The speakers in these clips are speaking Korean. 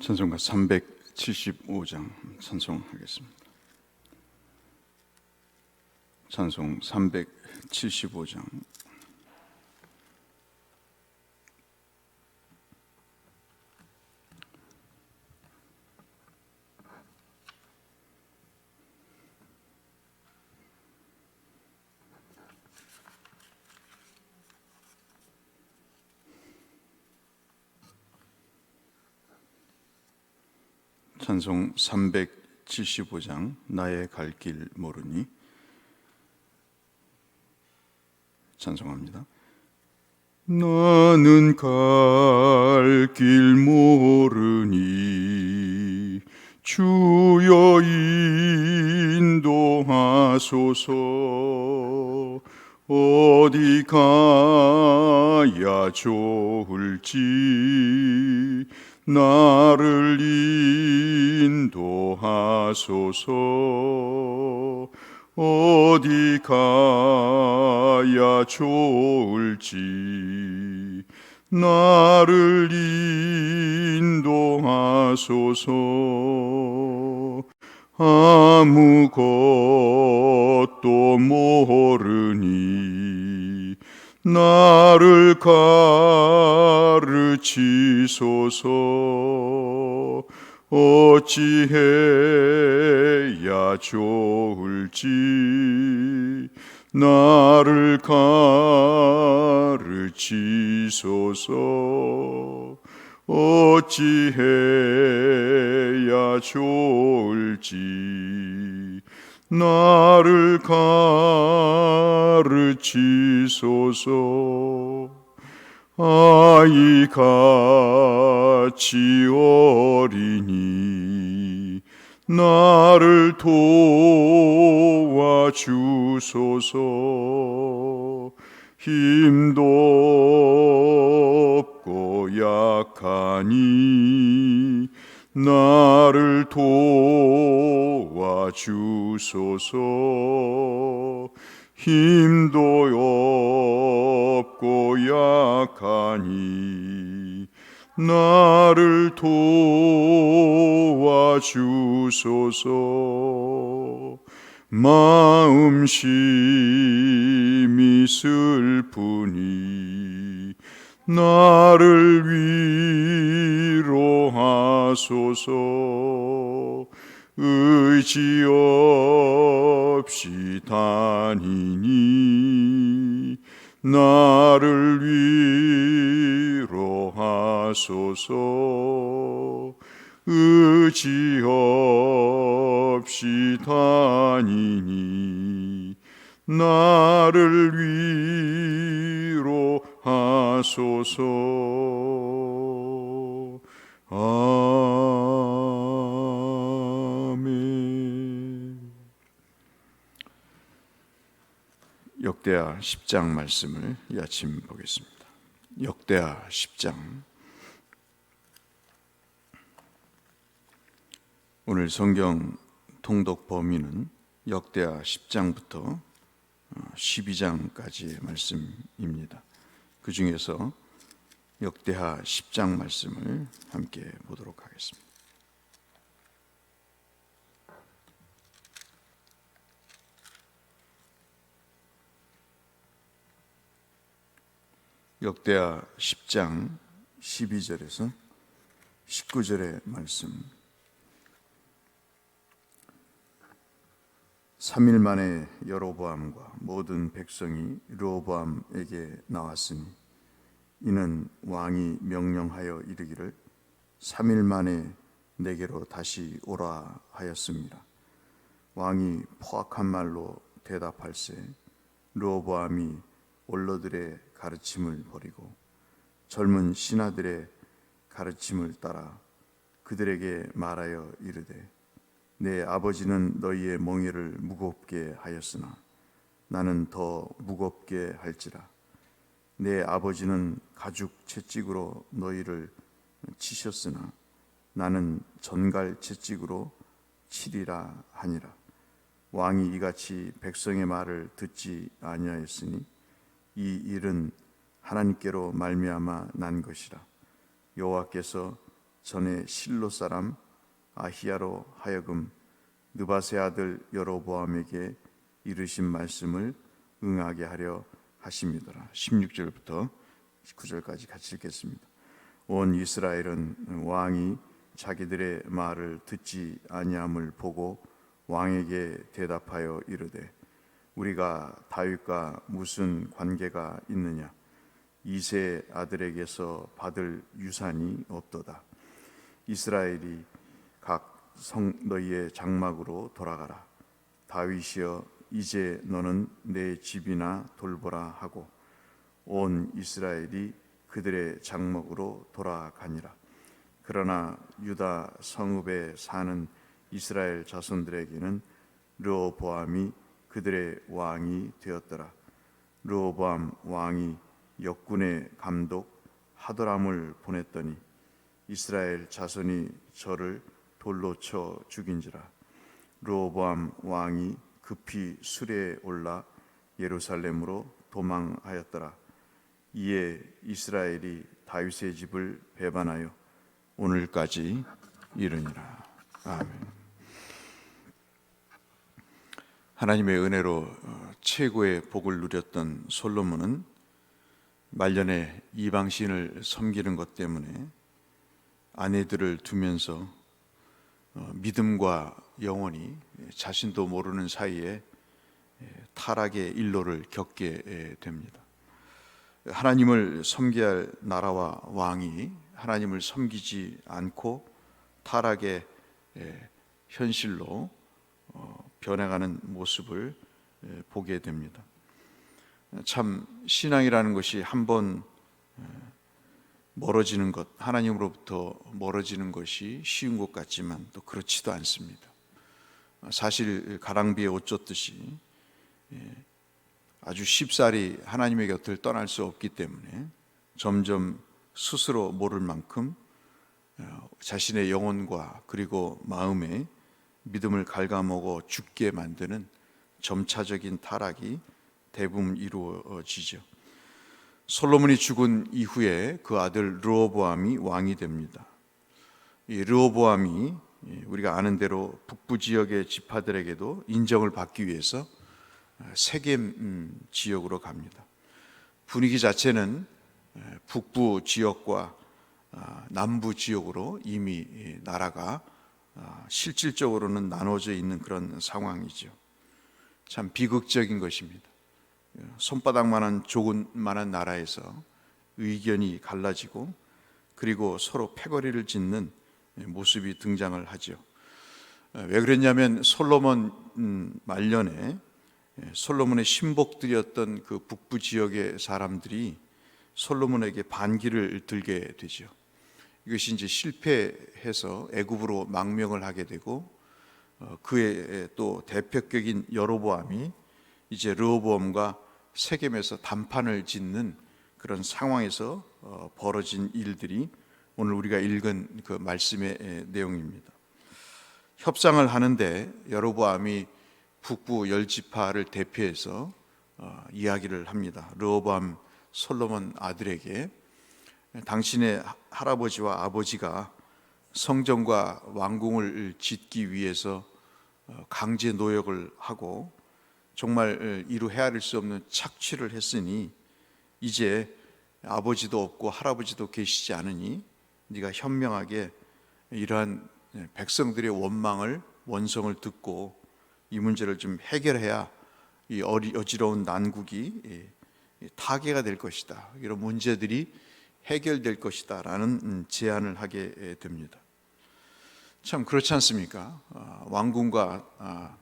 찬송가 375장 찬송하겠습니다. 찬송 375장 찬송 375장 나의 갈 길 모르니 찬송합니다. 나는 갈 길 모르니 주여 인도하소서 어디 가야 좋을지 나를 인도하소서. 어디 가야 좋을지 나를 인도하소서. 아무것도 모르니 나를 가르치소서 어찌해야 좋을지 나를 가르치소서. 어찌해야 좋을지 나를 가르치소서 아이같이 어리니 나를 도와주소서. 힘도 없고 약하니 나를 도와주소서. 힘도 약하니 나를 도와주소서. 마음 심히 슬프니 나를 위로하소서. 의지 없이 다니니 나를 위로하소서. 의지 없이 다니니 나를 위로하소서. 아 역대하 10장 말씀을 이 아침 보겠습니다. 역대하 10장 오늘 성경 통독 범위는 역대하 10장부터 12장까지의 말씀입니다. 그 중에서 역대하 10장 말씀을 함께 보도록 하겠습니다. 역대하 10장 12절에서 19절의 말씀 3일 만에 여로보암과 모든 백성이 르호보암에게 나왔으니 이는 왕이 명령하여 이르기를 3일 만에 내게로 다시 오라 하였습니다. 왕이 포악한 말로 대답할세 르호보암이 올러들의 가르침을 버리고 젊은 신하들의 가르침을 따라 그들에게 말하여 이르되 내 아버지는 너희의 멍에를 무겁게 하였으나 나는 더 무겁게 할지라. 내 아버지는 가죽 채찍으로 너희를 치셨으나 나는 전갈 채찍으로 치리라 하니라. 왕이 이같이 백성의 말을 듣지 아니하였으니 이 일은 하나님께로 말미암아 난 것이라 여호와께서 전에 실로 사람 아히야로 하여금 느바세 아들 여로보암에게 이르신 말씀을 응하게 하려 하심이더라. 16절부터 19절까지 같이 읽겠습니다. 온 이스라엘은 왕이 자기들의 말을 듣지 아니함을 보고 왕에게 대답하여 이르되 우리가 다윗과 무슨 관계가 있느냐? 이세 아들에게서 받을 유산이 없도다. 이스라엘이 각 성 너희의 장막으로 돌아가라. 다윗이여 이제 너는 내 집이나 돌보라 하고 온 이스라엘이 그들의 장막으로 돌아가니라. 그러나 유다 성읍에 사는 이스라엘 자손들에게는 르호보암이 그들의 왕이 되었더라. 르호보암 왕이 역군의 감독 하도람을 보냈더니 이스라엘 자손이 저를 돌로 쳐 죽인지라. 르호보암 왕이 급히 수레에 올라 예루살렘으로 도망하였더라. 이에 이스라엘이 다윗의 집을 배반하여 오늘까지 이르니라. 아멘. 하나님의 은혜로 어, 최고의 복을 누렸던 솔로몬은 말년에 이방 신을 섬기는 것 때문에 아내들을 두면서 어, 믿음과 영혼이 자신도 모르는 사이에 타락의 일로를 겪게 됩니다. 하나님을 섬겨야 할 나라와 왕이 하나님을 섬기지 않고 타락의 현실로 어, 변해가는 모습을 보게 됩니다. 참 신앙이라는 것이 한번 멀어지는 것, 하나님으로부터 멀어지는 것이 쉬운 것 같지만 또 그렇지도 않습니다. 사실 가랑비에 옷 젖듯이 아주 쉽사리 하나님의 곁을 떠날 수 없기 때문에 점점 스스로 모를 만큼 어, 자신의 영혼과 그리고 마음에 믿음을 갉아먹어 죽게 만드는 점차적인 타락이 대부분 이루어지죠. 솔로몬이 죽은 이후에 그 아들 르호보암이 왕이 됩니다. 이 르호보암이 우리가 아는 대로 북부 지역의 지파들에게도 인정을 받기 위해서 세겜 음, 지역으로 갑니다. 분위기 자체는 북부 지역과 아, 남부 지역으로 이미 나라가 아, 실질적으로는 나눠져 있는 그런 상황이죠. 참 비극적인 것입니다. 손바닥만한 조금만한 나라에서 의견이 갈라지고 그리고 서로 패거리를 짓는 모습이 등장을 하죠. 왜 그랬냐면 솔로몬 음, 말년에 솔로몬의 신복들이었던 그 북부 지역의 사람들이 솔로몬에게 반기를 들게 되죠. 이것이 이제 실패해서 애굽으로 망명을 하게 되고 어, 그의 또 대표격인 여로보암이 이제 르호보암과 세겜에서 단판을 짓는 그런 상황에서 어, 벌어진 일들이 오늘 우리가 읽은 그 말씀의 내용입니다. 협상을 하는데 여로보암이 북부 열 지파를 대표해서 어, 이야기를 합니다. 르호보암 솔로몬 아들에게 당신의 할아버지와 아버지가 성전과 왕궁을 짓기 위해서 어, 강제 노역을 하고 정말 이루 헤아릴 수 없는 착취를 했으니 이제 아버지도 없고 할아버지도 계시지 않으니 네가 현명하게 이러한 백성들의 원망을 원성을 듣고 이 문제를 좀 해결해야 이 어지러운 난국이 타개가 될 것이다. 이런 문제들이 해결될 것이다 라는 음, 제안을 하게 됩니다. 참 그렇지 않습니까? 아, 왕궁과 아,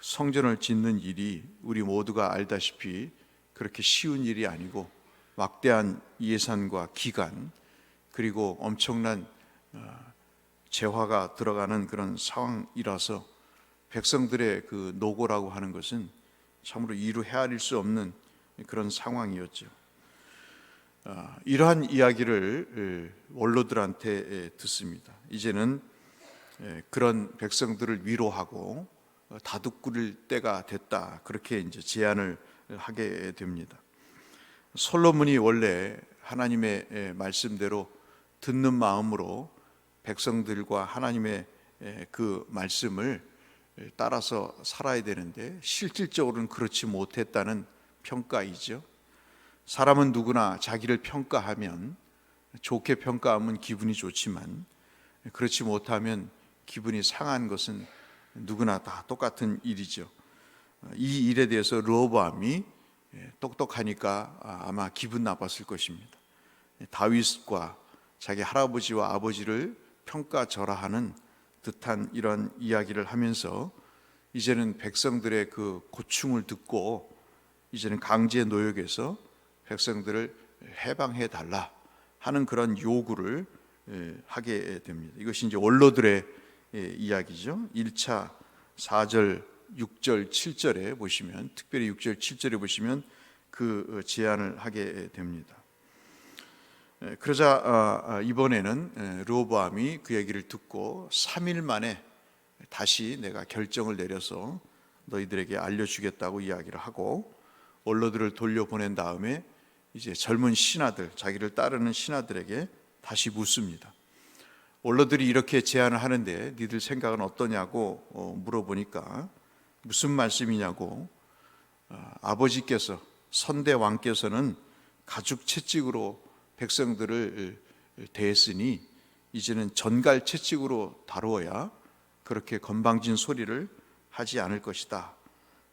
성전을 짓는 일이 우리 모두가 알다시피 그렇게 쉬운 일이 아니고 막대한 예산과 기간 그리고 엄청난 아, 재화가 들어가는 그런 상황이라서 백성들의 그 노고라고 하는 것은 참으로 이루 헤아릴 수 없는 그런 상황이었죠. 아, 이러한 이야기를 원로들한테 듣습니다. 이제는 그런 백성들을 위로하고 어, 다독구릴 때가 됐다. 그렇게 이제 제안을 하게 됩니다. 솔로몬이 원래 하나님의 말씀대로 듣는 마음으로 백성들과 하나님의 에, 그 말씀을 따라서 살아야 되는데 실질적으로는 그렇지 못했다는 평가이죠. 사람은 누구나 자기를 평가하면 좋게 평가하면 기분이 좋지만 그렇지 못하면 기분이 상한 것은 누구나 다 똑같은 일이죠. 이 일에 대해서 르호보암이 똑똑하니까 아마 기분 나빴을 것입니다. 다윗과 자기 할아버지와 아버지를 평가절하하는 듯한 이런 이야기를 하면서 이제는 백성들의 그 고충을 듣고 이제는 강제 노역에서 백성들을 해방해 달라 하는 그런 요구를 예, 하게 됩니다. 이것이 이제 원로들의 예, 이야기죠. 1차 4절, 6절, 7절에 보시면 특별히 6절, 7절에 보시면 그 어, 제안을 하게 됩니다. 예, 그러자 아, 아, 이번에는 르호보암이 그 얘기를 듣고 3일 만에 다시 내가 결정을 내려서 너희들에게 알려주겠다고 이야기를 하고 원로들을 돌려보낸 다음에 이제 젊은 신하들 자기를 따르는 신하들에게 다시 묻습니다. 원로들이 이렇게 제안을 하는데 니들 생각은 어떠냐고 어, 물어보니까 무슨 말씀이냐고 아, 아버지께서 선대 왕께서는 가죽 채찍으로 백성들을 대했으니 이제는 전갈 채찍으로 다루어야 그렇게 건방진 소리를 하지 않을 것이다.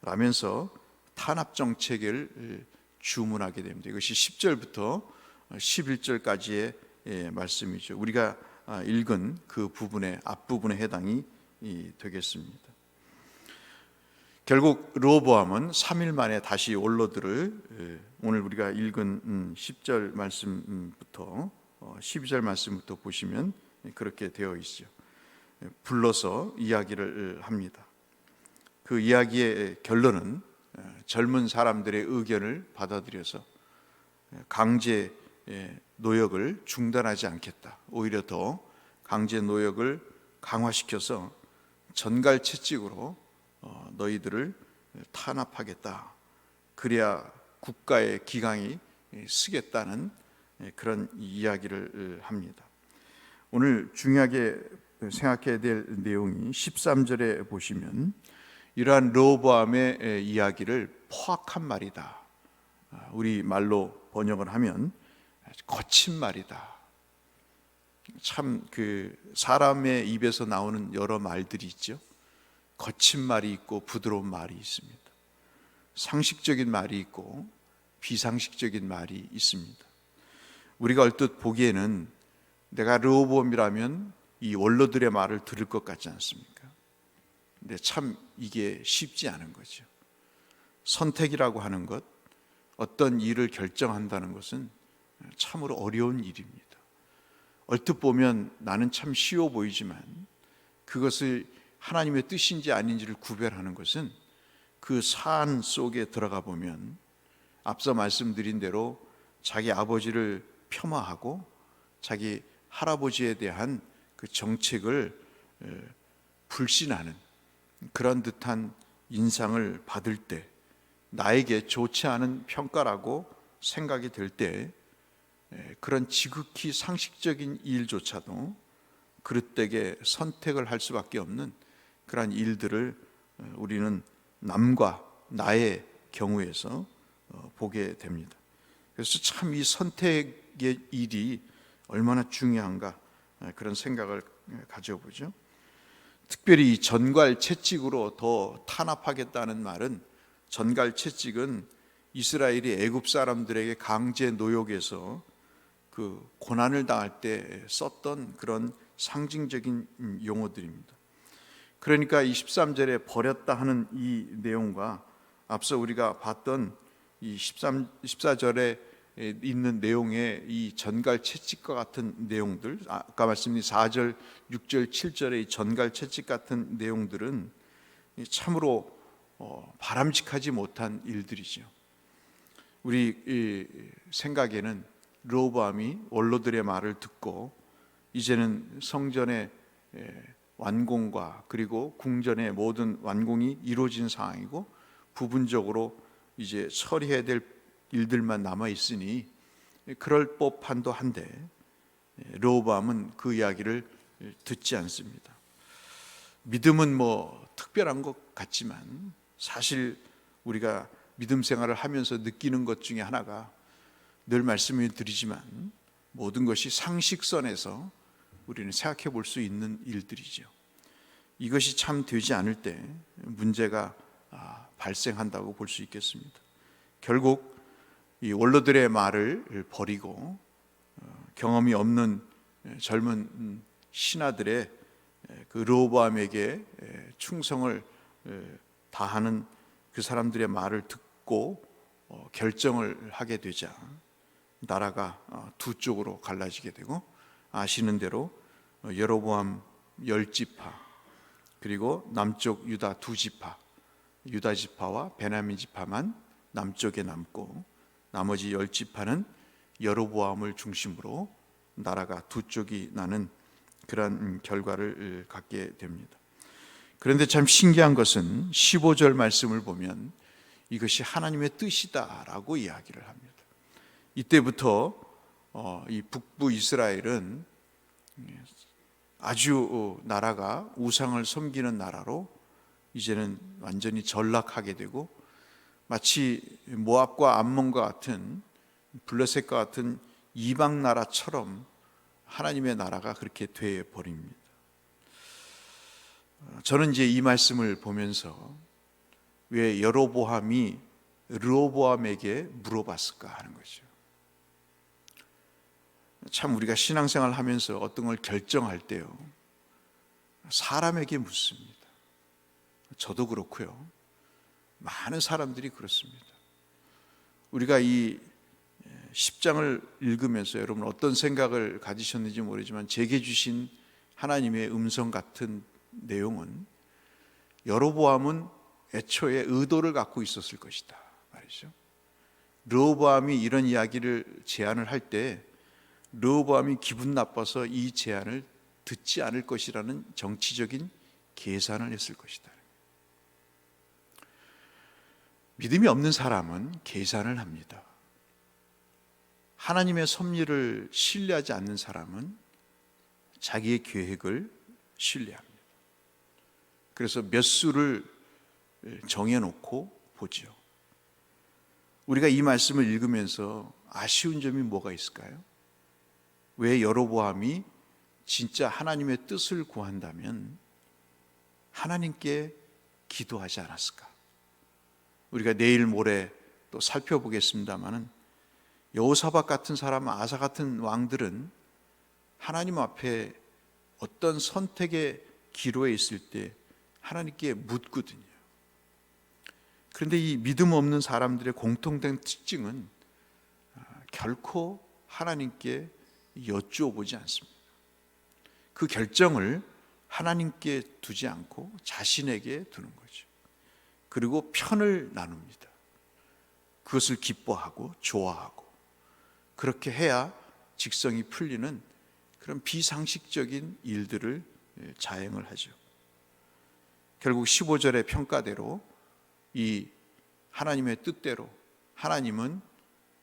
라면서 탄압 정책을 주문하게 됩니다. 이것이 10절부터 11절까지의 예, 말씀이죠. 우리가 아, 읽은 그 부분의 앞부분에 해당이 되겠습니다. 결국 르호보암은 3일 만에 다시 원로들을 예, 오늘 우리가 읽은 10절 음, 말씀부터 12절 어, 말씀부터 보시면 그렇게 되어 있죠. 예, 불러서 이야기를 합니다. 그 이야기의 결론은 젊은 사람들의 의견을 받아들여서 강제 노역을 중단하지 않겠다. 오히려 더 강제 노역을 강화시켜서 전갈 채찍으로 어, 너희들을 탄압하겠다. 그래야 국가의 기강이 쓰겠다는 그런 이야기를 합니다. 오늘 중요하게 생각해야 될 내용이 13절에 보시면 이러한 르호보암의 이야기를 포악한 말이다. 아, 우리 말로 번역을 하면 거친 말이다. 참 그 사람의 입에서 나오는 여러 말들이 있죠. 거친 말이 있고 부드러운 말이 있습니다. 상식적인 말이 있고 비상식적인 말이 있습니다. 우리가 얼뜻 보기에는 내가 르호보암이라면 이 원로들의 말을 들을 것 같지 않습니까? 근데 참 이게 쉽지 않은 거죠. 선택이라고 하는 것, 어떤 일을 결정한다는 것은 참으로 어려운 일입니다. 얼뜻 보면 나는 참 쉬워 보이지만 그것을 하나님의 뜻인지 아닌지를 구별하는 것은 그 사안 속에 들어가 보면 앞서 말씀드린 대로 자기 아버지를 폄하하고 자기 할아버지에 대한 그 정책을 불신하는 그런 듯한 인상을 받을 때 나에게 좋지 않은 평가라고 생각이 될때 예, 그런 지극히 상식적인 일조차도 그릇되게 선택을 할 수밖에 없는 그러한 일들을 어, 우리는 남과 나의 경우에서 어, 보게 됩니다. 그래서 참 이 선택의 일이 얼마나 중요한가 어, 그런 생각을 가져보죠. 특별히 전갈 채찍으로 더 탄압하겠다는 말은 전갈 채찍은 이스라엘이 애굽 사람들에게 강제 노역에서 그 고난을 당할 때 썼던 그런 상징적인 용어들입니다. 그러니까 이 13절에 버렸다 하는 이 내용과 앞서 우리가 봤던 이 13, 14절에 있는 내용의 이 전갈 채찍과 같은 내용들, 아까 말씀드린 4절, 6절, 7절의 전갈 채찍 같은 내용들은 참으로 어, 바람직하지 못한 일들이죠. 우리 생각에는 르호보암이 원로들의 말을 듣고 이제는 성전의 완공과 그리고 궁전의 모든 완공이 이루어진 상황이고 부분적으로 이제 처리해야 될 일들만 남아 있으니 그럴 법한도 한데 르호보암은 그 이야기를 듣지 않습니다. 믿음은 뭐 특별한 것 같지만 사실 우리가 믿음 생활을 하면서 느끼는 것 중에 하나가 늘 말씀을 드리지만 모든 것이 상식선에서 우리는 생각해 볼 수 있는 일들이죠. 이것이 참 되지 않을 때 문제가 아, 발생한다고 볼 수 있겠습니다. 결국 이 원로들의 말을 버리고 어, 경험이 없는 젊은 신하들의 그 르호보암에게 충성을 다하는 그 사람들의 말을 듣고 어, 결정을 하게 되자 나라가 어, 두 쪽으로 갈라지게 되고 아시는 대로 여로보암 열 지파 그리고 남쪽 유다 두 지파 유다 지파와 베냐민 지파만 남쪽에 남고 나머지 열 지파는 여로보암을 중심으로 나라가 두 쪽이 나는 그러한 결과를 갖게 됩니다. 그런데 참 신기한 것은 15절 말씀을 보면 이것이 하나님의 뜻이다라고 이야기를 합니다. 이때부터 어, 이 북부 이스라엘은 아주 나라가 우상을 섬기는 나라로 이제는 완전히 전락하게 되고 마치 모압과 암몬과 같은 블레셋과 같은 이방 나라처럼 하나님의 나라가 그렇게 돼 버립니다. 저는 이제 이 말씀을 보면서 왜 여로보암이 르호보암에게 물어봤을까 하는 거죠. 참 우리가 신앙생활 하면서 어떤 걸 결정할 때요. 사람에게 묻습니다. 저도 그렇고요. 많은 사람들이 그렇습니다. 우리가 이 10장을 읽으면서 여러분 어떤 생각을 가지셨는지 모르지만 제게 주신 하나님의 음성 같은 내용은 여로보암은 애초에 의도를 갖고 있었을 것이다 말이죠. 르호보암이 이런 이야기를 제안을 할 때 르호보암이 기분 나빠서 이 제안을 듣지 않을 것이라는 정치적인 계산을 했을 것이다. 믿음이 없는 사람은 계산을 합니다. 하나님의 섭리를 신뢰하지 않는 사람은 자기의 계획을 신뢰합니다. 그래서 몇 수를 정해놓고 보죠. 우리가 이 말씀을 읽으면서 아쉬운 점이 뭐가 있을까요? 왜 여로보암이 진짜 하나님의 뜻을 구한다면 하나님께 기도하지 않았을까? 우리가 내일 모레 또 살펴보겠습니다만은 여호사박 같은 사람, 아사 같은 왕들은 하나님 앞에 어떤 선택의 기로에 있을 때 하나님께 묻거든요. 그런데 이 믿음 없는 사람들의 공통된 특징은 아, 결코 하나님께 여쭈어 보지 않습니다. 그 결정을 하나님께 두지 않고 자신에게 두는 거죠. 그리고 편을 나눕니다. 그것을 기뻐하고 좋아하고 그렇게 해야 직성이 풀리는 그런 비상식적인 일들을 예, 자행을 하죠. 결국 15절의 평가대로 이 하나님의 뜻대로 하나님은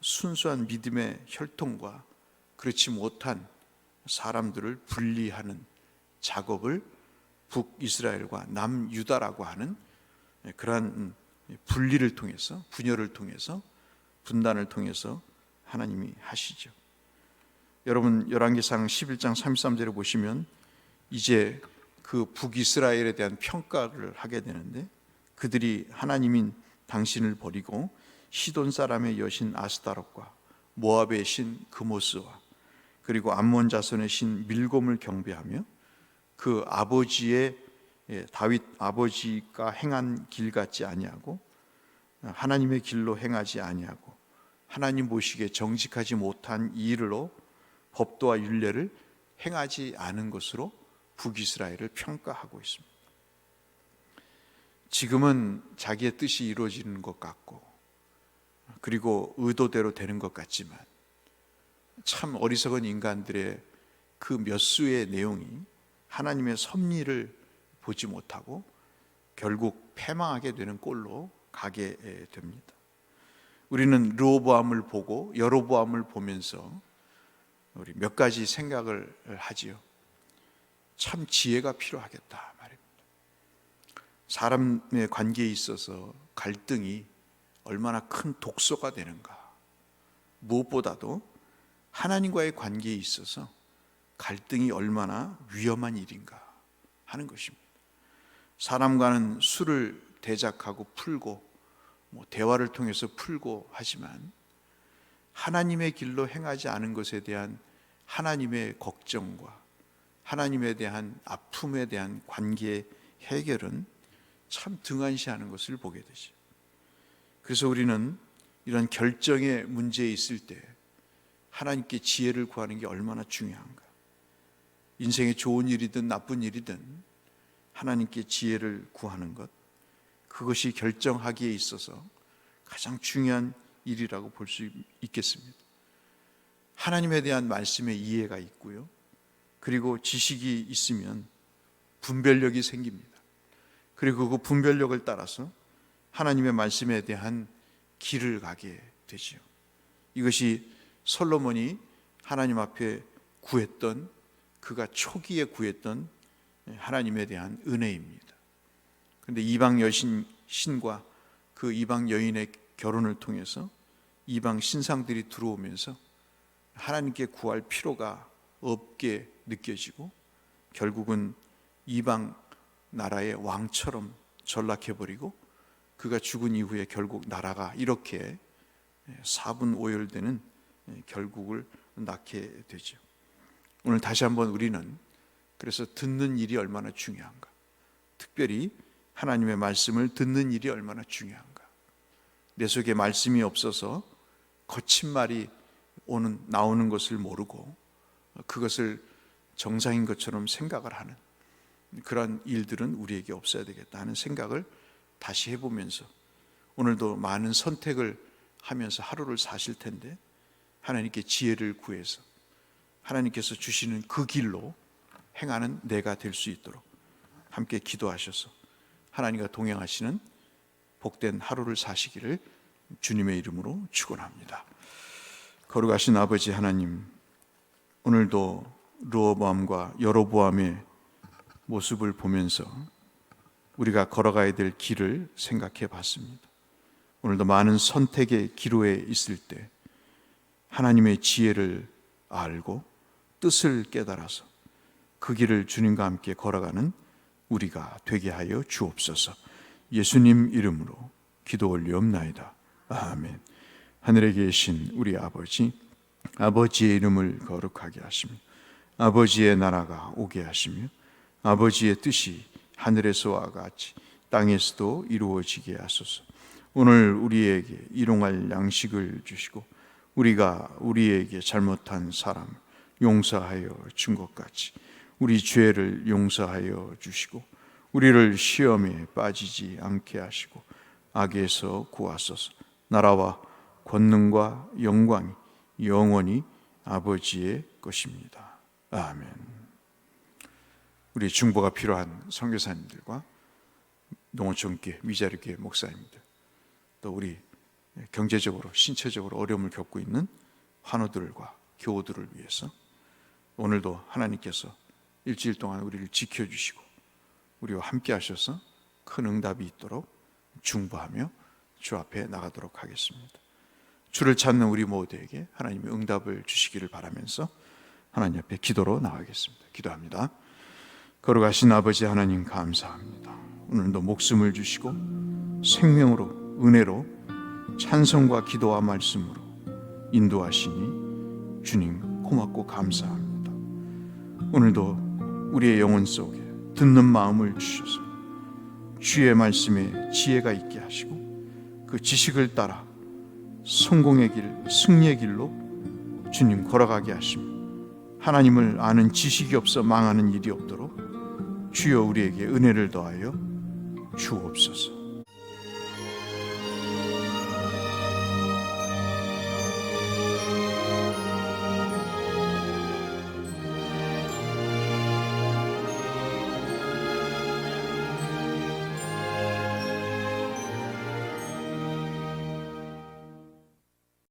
순수한 믿음의 혈통과 그렇지 못한 사람들을 분리하는 작업을 북이스라엘과 남유다라고 하는 그러한 분리를 통해서 분열을 통해서 분단을 통해서 하나님이 하시죠. 여러분 열왕기상 11장 33절을 보시면 이제 그 북이스라엘에 대한 평가를 하게 되는데 그들이 하나님인 당신을 버리고 시돈 사람의 여신 아스타롯과 모압의 신 그모스와 그리고 암몬 자손의 신 밀곰을 경배하며 그 아버지의 예, 다윗 아버지가 행한 길 같지 아니하고 하나님의 길로 행하지 아니하고 하나님 보시기에 정직하지 못한 일로 법도와 윤례를 행하지 않은 것으로 북이스라엘을 평가하고 있습니다. 지금은 자기의 뜻이 이루어지는 것 같고 그리고 의도대로 되는 것 같지만 참 어리석은 인간들의 그 몇 수의 내용이 하나님의 섭리를 보지 못하고 결국 패망하게 되는 꼴로 가게 됩니다. 우리는 르호보암을 보고 여로보암을 보면서 우리 몇 가지 생각을 하지요. 참 지혜가 필요하겠다 말입니다. 사람의 관계에 있어서 갈등이 얼마나 큰 독소가 되는가. 무엇보다도 하나님과의 관계에 있어서 갈등이 얼마나 위험한 일인가 하는 것입니다. 사람과는 술을 대작하고 풀고 뭐 대화를 통해서 풀고 하지만 하나님의 길로 행하지 않은 것에 대한 하나님의 걱정과 하나님에 대한 아픔에 대한 관계 해결은 참 등한시하는 것을 보게 되죠. 그래서 우리는 이런 결정의 문제에 있을 때 하나님께 지혜를 구하는 게 얼마나 중요한가. 인생의 좋은 일이든 나쁜 일이든 하나님께 지혜를 구하는 것, 그것이 결정하기에 있어서 가장 중요한 일이라고 볼 수 있겠습니다. 하나님에 대한 말씀의 이해가 있고요. 그리고 지식이 있으면 분별력이 생깁니다. 그리고 그 분별력을 따라서 하나님의 말씀에 대한 길을 가게 되지요. 이것이 솔로몬이 하나님 앞에 구했던 그가 초기에 구했던 하나님에 대한 은혜입니다. 그런데 이방 여신 신과 그 이방 여인의 결혼을 통해서 이방 신상들이 들어오면서 하나님께 구할 필요가 없게 느껴지고 결국은 이방 나라의 왕처럼 전락해 버리고 그가 죽은 이후에 결국 나라가 이렇게 사분 오열되는 결국을 낳게 되죠. 오늘 다시 한번 우리는 그래서 듣는 일이 얼마나 중요한가. 특별히 하나님의 말씀을 듣는 일이 얼마나 중요한가. 내 속에 말씀이 없어서 거친 말이 오는 나오는 것을 모르고 그것을 정상인 것처럼 생각을 하는 그런 일들은 우리에게 없어야 되겠다 하는 생각을 다시 해보면서 오늘도 많은 선택을 하면서 하루를 사실 텐데 하나님께 지혜를 구해서 하나님께서 주시는 그 길로 행하는 내가 될 수 있도록 함께 기도하셔서 하나님과 동행하시는 복된 하루를 사시기를 주님의 이름으로 축원합니다. 거룩하신 아버지 하나님, 오늘도 르호보암과 여로보암의 모습을 보면서 우리가 걸어가야 될 길을 생각해 봤습니다. 오늘도 많은 선택의 기로에 있을 때 하나님의 지혜를 알고 뜻을 깨달아서 그 길을 주님과 함께 걸어가는 우리가 되게 하여 주옵소서. 예수님 이름으로 기도 올리옵나이다. 아멘. 하늘에 계신 우리 아버지, 아버지의 이름을 거룩하게 하시며, 아버지의 나라가 오게 하시며, 아버지의 뜻이 하늘에서와 같이 땅에서도 이루어지게 하소서. 오늘 우리에게 일용할 양식을 주시고, 우리가 우리에게 잘못한 사람 용서하여 준 것 같이 우리 죄를 용서하여 주시고 우리를 시험에 빠지지 않게 하시고 악에서 구하소서 나라와 권능과 영광이 영원히 아버지의 것입니다. 아멘. 우리 중보가 필요한 선교사님들과 농어촌교회 미자리교회 목사님들 또 우리 경제적으로 신체적으로 어려움을 겪고 있는 환우들과 교우들을 위해서 오늘도 하나님께서 일주일 동안 우리를 지켜주시고 우리와 함께 하셔서 큰 응답이 있도록 중보하며 주 앞에 나가도록 하겠습니다. 주를 찾는 우리 모두에게 하나님의 응답을 주시기를 바라면서 하나님 앞에 기도로 나가겠습니다. 기도합니다. 거룩하신 아버지 하나님 감사합니다. 오늘도 목숨을 주시고 생명으로 은혜로 찬성과 기도와 말씀으로 인도하시니 주님 고맙고 감사합니다. 오늘도 우리의 영혼 속에 듣는 마음을 주셔서 주의 말씀에 지혜가 있게 하시고 그 지식을 따라 성공의 길, 승리의 길로 주님 걸어가게 하시며 하나님을 아는 지식이 없어 망하는 일이 없도록 주여 우리에게 은혜를 더하여 주옵소서.